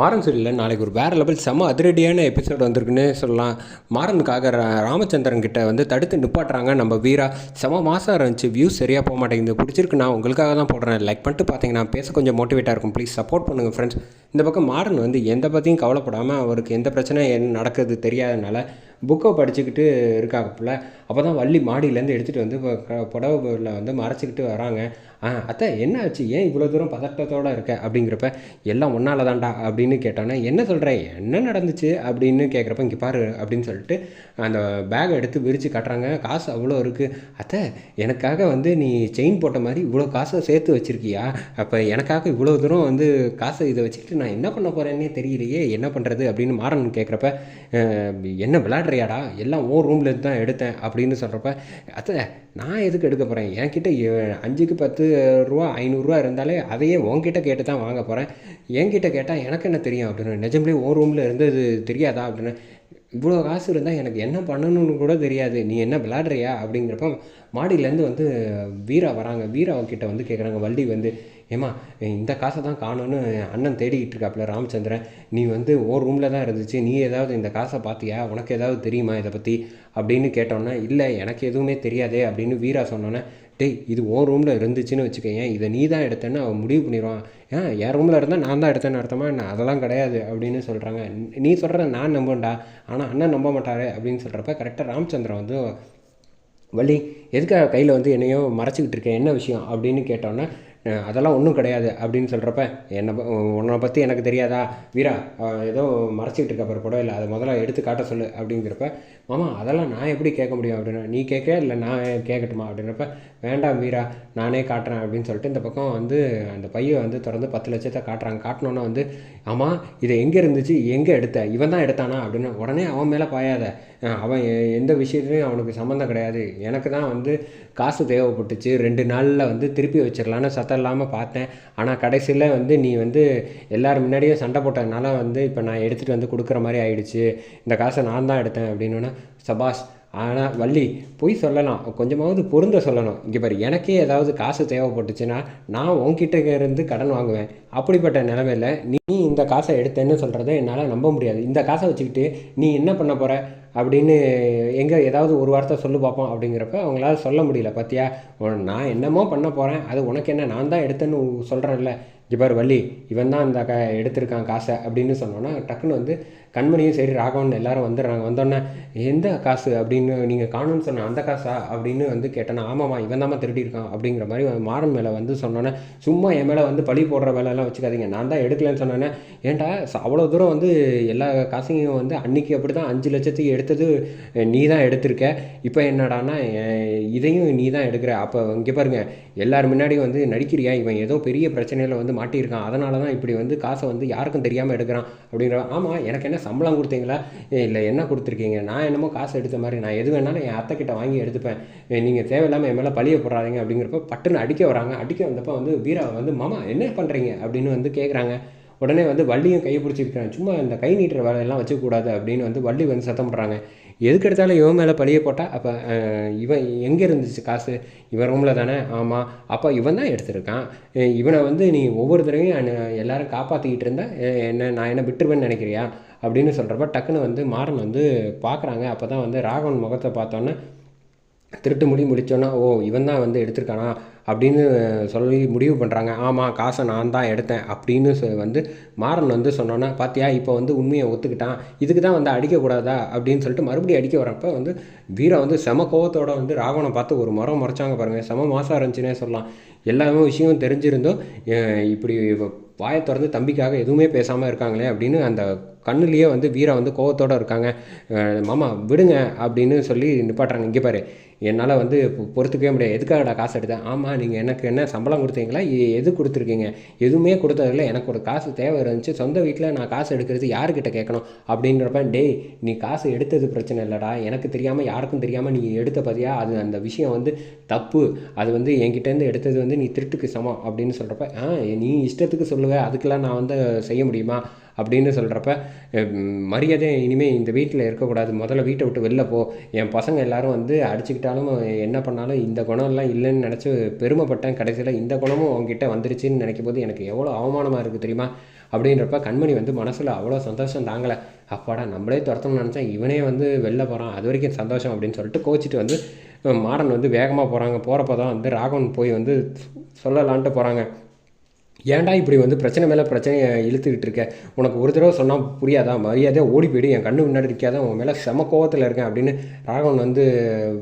மாறன் சீரியலில் நாளைக்கு ஒரு வேறு லெவல் செம்ம அதிரடியான எபிசோட் வந்திருக்குன்னு சொல்லலாம். மாறனுக்காக ரா- ராமச்சந்திரன் கிட்ட வந்து தடுத்து நிப்பாட்டுறாங்க நம்ம வீரா. செம மாதம் இருந்துச்சு வியூஸ் சரியாக போக மாட்டேங்குது. பிடிச்சிருக்கு நான் உங்களுக்காக தான் போடுறேன். லைக் பண்ணிட்டு பார்த்தீங்கன்னா பேச கொஞ்சம் மோட்டிவேட்டாக இருக்கும். ப்ளீஸ் சப்போர்ட் பண்ணுங்கள் ஃப்ரெண்ட்ஸ் இந்த பக்கம் மாறன் வந்து எந்த பற்றியும் கவலைப்படாமல் அவருக்கு எந்த பிரச்சனை என்ன நடக்குது தெரியாதனால புக்கை படிச்சுக்கிட்டு இருக்காப்புல அப்போ தான் வள்ளி மாடியிலேருந்து எடுத்துகிட்டு வந்து புடவைல வந்து மறைச்சிக்கிட்டு வராங்க. ஆ அத்தை என்ன ஆச்சு? ஏன் இவ்வளோ தூரம் பதட்டத்தோடு இருக்க? அப்படிங்கிறப்ப எல்லாம் ஒன்றால் தான்டா அப்படின்னு கேட்டோன்னே என்ன சொல்கிறேன் என்ன நடந்துச்சு? அப்படின்னு கேட்குறப்ப இங்கே பாரு அப்படின்னு சொல்லிட்டு அந்த பேகை எடுத்து விரித்து காட்டுறாங்க. காசு அவ்வளோ இருக்குது அத்தை எனக்காக வந்து நீ செயின் போட்ட மாதிரி இவ்வளோ காசை சேர்த்து வச்சுருக்கியா? அப்போ எனக்காக இவ்வளோ தூரம் வந்து காசை இதை வச்சுக்கிட்டு நான் என்ன பண்ண போகிறேன்னே தெரியலையே. என்ன பண்ணுறது அப்படின்னு மாறன் கேட்குறப்ப என்ன விளையாடுறியாடா எல்லாம் ஓ ரூம்லேருந்து தான் எடுத்தேன் அப்படின்னு சொல்கிறப்ப அத்தை நான் எதுக்கு எடுக்க போகிறேன் என்கிட்ட அஞ்சுக்கு பத்து ரூபா ஐநூறுரூவா இருந்தாலே அதையே உன்கிட்ட கேட்டு தான் வாங்க போகிறேன் என்கிட்ட கேட்டால் எனக்கு என்ன தெரியும் அப்படின்னு? நிஜம்லேயே ஓ ரூமில் இருந்தது தெரியாதா அப்படின்னு? இவ்வளோ காசு இருந்தால் எனக்கு என்ன பண்ணணும்னு கூட தெரியாது. நீ என்ன விளாட்றியா அப்படிங்கிறப்ப மாடியிலேருந்து வந்து வீரா வராங்க. வீரா கிட்ட வந்து கேட்குறாங்க வள்ளி வந்து ஏமா இந்த காசை தான் காணும்னு அண்ணன் தேடிக்கிட்டு இருக்காப்புல ராமச்சந்திரன். நீ வந்து ஓ ரூமில் தான் இருந்துச்சு. நீ ஏதாவது இந்த காசை பார்த்தியா? உனக்கு ஏதாவது தெரியுமா இதை பற்றி அப்படின்னு கேட்டோன்னே இல்லை எனக்கு எதுவுமே தெரியாதே அப்படின்னு வீரா சொன்னோன்னே டேய் இது ஓ ரூமில் இருந்துச்சுன்னு வச்சுக்கோயேன். இதை நீ தான் எடுத்தேன்னு அவன் முடிவு பண்ணிடுவான். ஏன் என் ரூமில் இருந்தால் நான் தான் எடுத்தேன்னு அர்த்தமா? என்ன அதெல்லாம் கிடையாது அப்படின்னு சொல்கிறாங்க நீ சொல்கிற நான் நம்புண்டா ஆனால் அண்ணன் நம்ப மாட்டாரு அப்படின்னு சொல்கிறப்ப கரெக்டாக ராமச்சந்திரன் வந்து வள்ளி எதுக்காக கையில் வந்து என்னையோ மறைச்சிக்கிட்டு இருக்கேன் என்ன விஷயம்? அப்படின்னு கேட்டோன்னே அதெல்லாம் ஒன்றும் கிடையாது அப்படின்னு சொல்கிறப்ப என்னை ப- உன்னை பற்றி எனக்கு தெரியாதா? வீரா ஏதோ மறைச்சிக்கிட்டு இருக்க பாரு படம் இல்லை அதை முதல்ல எடுத்து காட்ட சொல்லு அப்படிங்கிறப்ப மாமா அதெல்லாம் நான் எப்படி கேட்க முடியும் அப்படின்னா நீ கேட்க இல்லை நான் கேட்கட்டுமா அப்படின்றப்ப வேண்டாம் வீரா நானே காட்டுறேன் அப்படின்னு சொல்லிட்டு இந்த பக்கம் வந்து அந்த பையை வந்து திறந்து பத்து லட்சத்தை காட்டுறாங்க. காட்டினோன்னா வந்து ஆமாம் இது எங்கே இருந்துச்சு எங்கே எடுத்த? இவன் தான் எடுத்தானா அப்படின்னு உடனே அவன் மேலே பாயாத. அவன் எந்த விஷயத்துலையும் அவனுக்கு சம்மந்தம் கிடையாது. எனக்கு தான் வந்து காசு தேவைப்பட்டுச்சு. ரெண்டு நாளில் வந்து திருப்பி வச்சிடலான்னு சத்தம் இல்லாமல் பார்த்தேன். ஆனால் கடைசியில் வந்து நீ வந்து எல்லோரும் முன்னாடியே சண்டை போட்டதுனால வந்து இப்போ நான் எடுத்துகிட்டு வந்து கொடுக்குற மாதிரி ஆயிடுச்சு. இந்த காசை நான் தான் எடுத்தேன் அப்படின்னோன்னா சபாஷ் ஆனால் வள்ளி பொய் சொல்லலாம். கொஞ்சமாவது பொருந்த சொல்லணும். இங்கே பாரு எனக்கே ஏதாவது காசு தேவைப்பட்டுச்சுன்னா நான் உன்கிட்ட இருந்து கடன் வாங்குவேன். அப்படிப்பட்ட நிலமையில நீ இந்த காசை எடுத்தேன்னு சொல்கிறத என்னால் நம்ப முடியாது. இந்த காசை வச்சுக்கிட்டு நீ என்ன பண்ண போகிற அப்படின்னு எங்கே ஏதாவது ஒரு வார்த்தை சொல்லு பார்ப்போம் அப்படிங்கிறப்ப அவங்களால சொல்ல முடியல. பார்த்தியா நான் என்னமோ பண்ண போகிறேன் அது உனக்கு என்ன? நான் தான் எடுத்தேன்னு சொல்கிறேன்ல இங்கே வள்ளி இவன் தான் இந்த க எடுத்திருக்கான் காசை அப்படின்னு சொன்னோன்னா டக்குன்னு வந்து கண்மணியும் சரி ராகவன் எல்லாரும் வந்துடுறாங்க. வந்தோடனே எந்த காசு? அப்படின்னு நீங்கள் காணும்னு சொன்ன அந்த காசா அப்படின்னு வந்து கேட்டேன்னா ஆமாம்மா இவன் தாம்மா திருடியிருக்கான் அப்படிங்கிற மாதிரி மாறன் மேலே வந்து சொன்னோன்னே சும்மா என் மேலே வந்து பழி போடுற வேலையெல்லாம் வச்சுக்காதீங்க. நான் தான் எடுக்கலன்னு சொன்னோன்னே ஏன்டா அவ்வளோ தூரம் வந்து எல்லா காசையும் வந்து அன்றைக்கி அப்படி தான் அஞ்சு லட்சத்துக்கு எடுத்தது நீ தான் எடுத்திருக்க. இப்போ என்னடான்னா இதையும் நீ தான் எடுக்கிற. அப்போ இங்கே பாருங்க எல்லார் முன்னாடியும் வந்து நடிக்கிறியா? இவன் ஏதோ பெரிய பிரச்சனையில் வந்து மாட்டியிருக்கான். அதனால தான் இப்படி வந்து காசை வந்து யாருக்கும் தெரியாமல் எடுக்கிறான். அப்படிங்கிற ஆமாம் எனக்கு என்ன சம்பளம் கொடுத்தீங்களா? இல்லை என்ன கொடுத்துருக்கீங்க? நான் என்னமோ காசு எடுத்த மாதிரி நான் எது வேணாலும் என் அத்தை கிட்ட வாங்கி எடுத்துப்பேன். நீங்கள் தேவையில்லாமல் என் மேலே பழிய போடுறாதீங்க அப்படிங்கிறப்ப பட்டுன்னு அடிக்க வராங்க. அடிக்க வந்தப்போ வந்து வீரா வந்து மாமா என்ன பண்ணுறீங்க அப்படின்னு வந்து கேட்குறாங்க உடனே வந்து வள்ளியும் கையை பிடிச்சிருக்கிறேன் சும்மா இந்த கை நீட்டுற வேலையெல்லாம் வச்சுக்கூடாது அப்படின்னு வந்து வள்ளி வந்து சத்தம் பண்ணுறாங்க எதுக்கு எடுத்தாலும் இவன் மேலே பழிய போட்டால் அப்போ இவன் எங்கே இருந்துச்சு காசு? இவன் ரூமில் தானே? ஆமாம் அப்போ இவன் தான் எடுத்திருக்கான். இவனை வந்து நீ ஒவ்வொரு தடவையும் எல்லாரும் காப்பாற்றிக்கிட்டு இருந்தா என்ன நான் என்ன விட்டுருவேன்னு நினைக்கிறியா? அப்படின்னு சொல்கிறப்ப டக்குன்னு வந்து மாறன் வந்து பார்க்குறாங்க அப்போ தான் வந்து ராகவன் முகத்தை பார்த்தோன்னே திருட்டு முடி முடித்தோன்னா ஓ இவன் தான் வந்து எடுத்திருக்கானா? அப்படின்னு சொல்லி முடிவு பண்ணுறாங்க ஆமாம் காசை நான் தான் எடுத்தேன் அப்படின்னு சொ- வந்து மாறன் வந்து சொன்னோன்னா பார்த்தியா இப்போ வந்து உண்மையை ஒத்துக்கிட்டான். இதுக்கு தான் வந்து அடிக்கக்கூடாதா? அப்படின்னு சொல்லிட்டு மறுபடியும் அடிக்க வரப்போ வந்து வீரா வந்து செம கோவத்தோட வந்து ராவணை பார்த்து ஒரு முறை முறைச்சாங்க பாருங்கள் செம மாசம் இருந்துச்சுன்னே சொல்லலாம். எல்லாமே விஷயம் தெரிஞ்சிருந்தும் இப்படி வாயை திறந்து தம்பிக்காக எதுவுமே பேசாமல் இருக்காங்களே? அப்படின்னு அந்த கண்ணுலேயே வந்து வீரா வந்து கோவத்தோடு இருக்காங்க. மாமா விடுங்க அப்படின்னு சொல்லி நிப்பாட்டுறாங்க. இங்கே பாரு என்னால் வந்து பொறுத்துக்கவே முடியாது. எதுக்காகடா காசு எடுத்தேன்? ஆமாம் நீங்கள் எனக்கு என்ன சம்பளம் கொடுத்தீங்களா? எது கொடுத்துருக்கீங்க? எதுவுமே கொடுத்ததில்ல. எனக்கு ஒரு காசு தேவை இருந்துச்சு. சொந்த வீட்டில் நான் காசு எடுக்கிறது யாருக்கிட்ட கேட்கணும்? அப்படின்றப்ப டேய் நீ காசு எடுத்தது பிரச்சனை இல்லைடா. எனக்கு தெரியாமல் யாருக்கும் தெரியாமல் நீ எடுத்த பதியா அது அந்த விஷயம் வந்து தப்பு. அது வந்து என்கிட்டேருந்து எடுத்தது வந்து நீ திருட்டுக்கு சமம். அப்படின்னு சொல்கிறப்ப ஆ நீ இஷ்டத்துக்கு சொல்லுவேன் அதுக்கெல்லாம் நான் வந்து செய்ய முடியுமா? அப்படின்னு சொல்கிறப்ப மரியாதை இனிமேல் இந்த வீட்டில் இருக்கக்கூடாது. முதல்ல வீட்டை விட்டு வெளில போ. என் பசங்க எல்லாரும் வந்து அடிச்சுக்கிட்டாலும் என்ன பண்ணாலும் இந்த குணம்லாம் இல்லைன்னு நினச்சி பெருமைப்பட்டேன் கடைசியில். இந்த குணமும் உங்ககிட்ட வந்துருச்சுன்னு நினைக்கும் போது எனக்கு எவ்வளோ அவமானமாக இருக்குது தெரியுமா? அப்படின்றப்ப கண்மணி வந்து மனசில் அவ்வளோ சந்தோஷம் தாங்கலை. அப்பாடா நம்மளே துரத்தணும்னு நினச்சேன் இவனே வந்து வெளில போகிறான் அது வரைக்கும் சந்தோஷம் அப்படின்னு சொல்லிட்டு கோச்சிட்டு வந்து மாறன் வந்து வேகமாக போகிறாங்க போகிறப்ப தான் வந்து ராகவன் போய் வந்து சொல்லலான்ட்டு போகிறாங்க ஏன்டா இப்படி வந்து பிரச்சனை மேலே பிரச்சனையை இழுத்துக்கிட்டு இருக்க? உனக்கு ஒரு தடவை சொன்னால் புரியாதா? மரியாதையாக ஓடி போயிடு. என் கண்ணு முன்னாடி இருக்காத உன் மேலே செம கோவத்தில் இருக்கேன் அப்படின்னு ராகவன் வந்து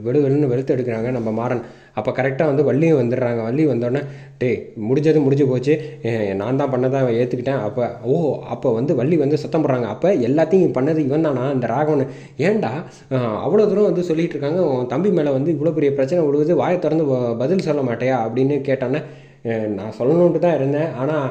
வெளு வெளுன்னு வெளுத்து எடுக்கிறாங்க நம்ம மாறன் அப்போ கரெக்டாக வந்து வள்ளியும் வந்துடுறாங்க. வள்ளி வந்தோடனே டே முடிஞ்சது முடிஞ்சு போச்சு. நான் தான் பண்ணதான் ஏற்றுக்கிட்டேன் அப்போ ஓ அப்போ வந்து வள்ளி வந்து சத்தம் போடுறாங்க. அப்போ எல்லாத்தையும் பண்ணது இவன் தானா இந்த ராகவன்? ஏன்டா அவ்வளோ தூரம் வந்து சொல்லிகிட்டு இருக்காங்க. உன் தம்பி மேலே வந்து இவ்வளோ பெரிய பிரச்சனை விடுவது வாயை திறந்து பதில் சொல்ல மாட்டேயா? அப்படின்னு கேட்டானே நான் சொல்லணுன்ட்டு தான் இருந்தேன். ஆனால்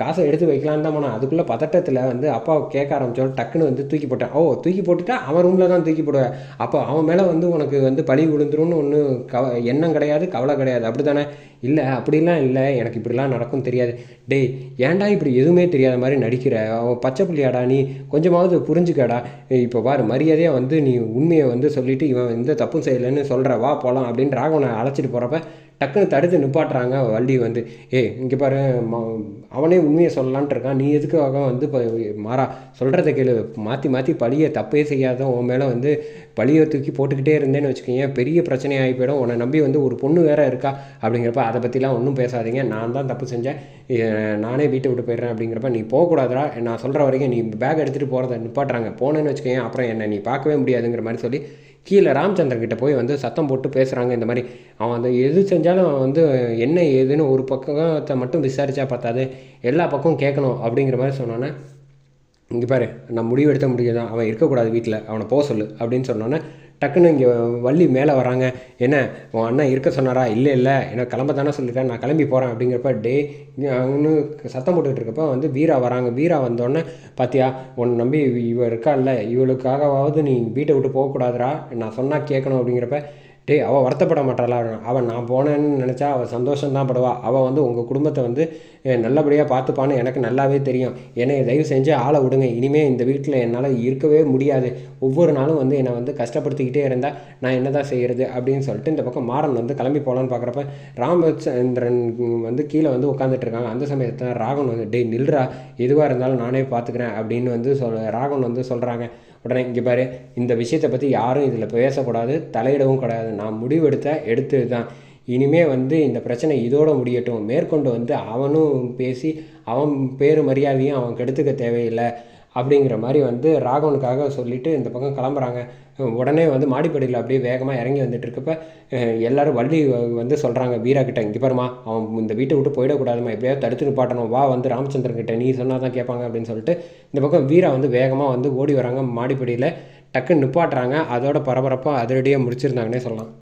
காசை எடுத்து வைக்கலான்னு தான் போனேன். அதுக்குள்ளே பதட்டத்தில் வந்து அப்பா கேட்க ஆரம்பித்தோம் டக்குன்னு வந்து தூக்கி போட்டேன். ஓ தூக்கி போட்டுட்டா அவன் ரூமில் தான் தூக்கி போடுவேன். அப்போ அவன் மேலே வந்து உனக்கு வந்து பழி விழுந்துரும்னு ஒன்றும் கவ எண்ணம் கிடையாது கவலை கிடையாது. அப்படி தானே இல்லை அப்படிலாம் இல்லை. எனக்கு இப்படிலாம் நடக்கும் தெரியாது. டேய் ஏன்டா இப்படி எதுவுமே தெரியாத மாதிரி நடிக்கிற? அவன் பச்சை புள்ளியாடா நீ. கொஞ்சமாவது புரிஞ்சுக்கடா. இப்போ பாரு மரியாதையாக வந்து நீ உண்மையை வந்து சொல்லிவிட்டு இவன் எந்த தப்பும் செய்யலைன்னு சொல்கிற வா போகலாம் அப்படின்னு ராகவனை அழைச்சிட்டு போகிறப்ப டக்குன்னு தடுத்து நிப்பாட்டுறாங்க. வள்ளி வந்து ஏ இங்கே பாரு அவனே உண்மையை சொல்லலான்ட்டு இருக்கான். நீ எதுக்காக வந்து இப்போ மாறா? சொல்கிறத கேளு. மாற்றி மாற்றி பழியை தப்பே செய்யாத உன் மேலே வந்து பழியை தூக்கி போட்டுக்கிட்டே இருந்தேன்னு வச்சுக்கோங்க பெரிய பிரச்சனையாகி போயிடும். உன்னை நம்பி வந்து ஒரு பொண்ணு வேற இருக்கா? அப்படிங்கிறப்ப அதை பற்றிலாம் ஒன்றும் பேசாதீங்க. நான் தான் தப்பு செஞ்சேன். நானே வீட்டை விட்டு போயிடுறேன். அப்படிங்கிறப்ப நீ போகக்கூடாதுடா. நான் சொல்கிற வரைக்கும் நீ பேக் எடுத்துகிட்டு போகிறத நிப்பாட்டுறாங்க. போனேன்னு வச்சுக்கோங்க அப்புறம் என்னை நீ பார்க்கவே முடியாதுங்கிற மாதிரி சொல்லி கீழே ராம்சந்திரன் கிட்ட போய் வந்து சத்தம் போட்டு பேசுகிறாங்க இந்த மாதிரி. அவன் அந்த எது செஞ்சாலும் அவன் வந்து என்ன ஏதுன்னு ஒரு பக்கத்தை மட்டும் விசாரித்தா பார்த்தாது. எல்லா பக்கமும் கேட்கணும் அப்படிங்கிற மாதிரி சொன்னோன்னே இங்கே பாரு நான் முடிவு எடுத்த முடியாது அவன் இருக்கக்கூடாது வீட்டில் அவனை போக சொல்லு அப்படின்னு சொன்னோன்னே டக்குன்னு இங்கே வள்ளி மேலே வராங்க. என்ன உன் அண்ணன் இருக்க சொன்னாரா? இல்லை இல்லை. எனக்கு கிளம்ப தானே சொல்லியிருக்கேன் நான் கிளம்பி போகிறேன் அப்படிங்கிறப்ப டே அவனு சத்தம் போட்டுக்கிட்டு இருக்கப்போ வந்து வீரா வராங்க. வீரா வந்தோடனே பார்த்தியா உன்னை நம்பி இவ இருக்கா இல்லை இவளுக்காகவாவது நீ வீட்டை விட்டு போகக்கூடாதுரா நான் சொன்னால் கேட்கணும் அப்படிங்கிறப்ப டேய் அவள் வருத்தப்பட மாட்டாளா? அவன் நான் போனேன்னு நினச்சா அவள் சந்தோஷம் தான் படுவா. அவள் வந்து உங்கள் குடும்பத்தை வந்து நல்லபடியாக பார்த்துப்பான்னு எனக்கு நல்லாவே தெரியும். என்னை தயவு செஞ்சு ஆளை விடுங்க. இனிமேல் இந்த வீட்டில் என்னால் இருக்கவே முடியாது. ஒவ்வொரு நாளும் வந்து என்னை வந்து கஷ்டப்படுத்திக்கிட்டே இருந்தால் நான் என்ன தான் செய்கிறது அப்படின்னு சொல்லிட்டு இந்த பக்கம் மாறன் வந்து கிளம்பி போகலான்னு பார்க்குறப்ப ராமச்சந்திரன் வந்து கீழே வந்து உட்காந்துட்டு இருக்காங்க அந்த சமயத்தில் ராகவன் வந்து டேய் நில்றா. எதுவாக இருந்தாலும் நானே பார்த்துக்கிறேன் அப்படின்னு வந்து சொல் ராகவன் வந்து சொல்கிறாங்க உடனே இங்கே பாரு இந்த விஷயத்தை பற்றி யாரும் இதில் பேசக்கூடாது தலையிடவும் கிடையாது. நான் முடிவெடுத்த எடுத்தது தான். இனிமே வந்து இந்த பிரச்சனை இதோட முடியட்டும். மேற்கொண்டு வந்து அவனும் பேசி அவன் பேரு மரியாதையும் அவன் கெடுத்துக்க தேவையில்லை. அப்படிங்கிற மாதிரி வந்து ராகவனுக்காக சொல்லிவிட்டு இந்த பக்கம் கிளம்புறாங்க. உடனே வந்து மாடிப்படியில் அப்படியே வேகமாக இறங்கி வந்துட்டு இருக்கப்ப எல்லோரும் வள்ளி வந்து சொல்கிறாங்க வீரா கிட்ட இங்கே பாருமா அவன் இந்த வீட்டை விட்டு போயிடக்கூடாதுமா எப்படியாவது தடுத்து நிப்பாட்டணும் வா வந்து ராமச்சந்திரன் கிட்ட நீ சொன்னால் தான் கேட்பாங்க அப்படின்னு சொல்லிட்டு இந்த பக்கம் வீரா வந்து வேகமாக வந்து ஓடி வராங்க மாடிப்படியில். டக்குன்னு நிப்பாட்டுறாங்க அதோட பரபரப்பாக அதிரடியாக முடிச்சிருந்தாங்கன்னே சொல்லலாம்.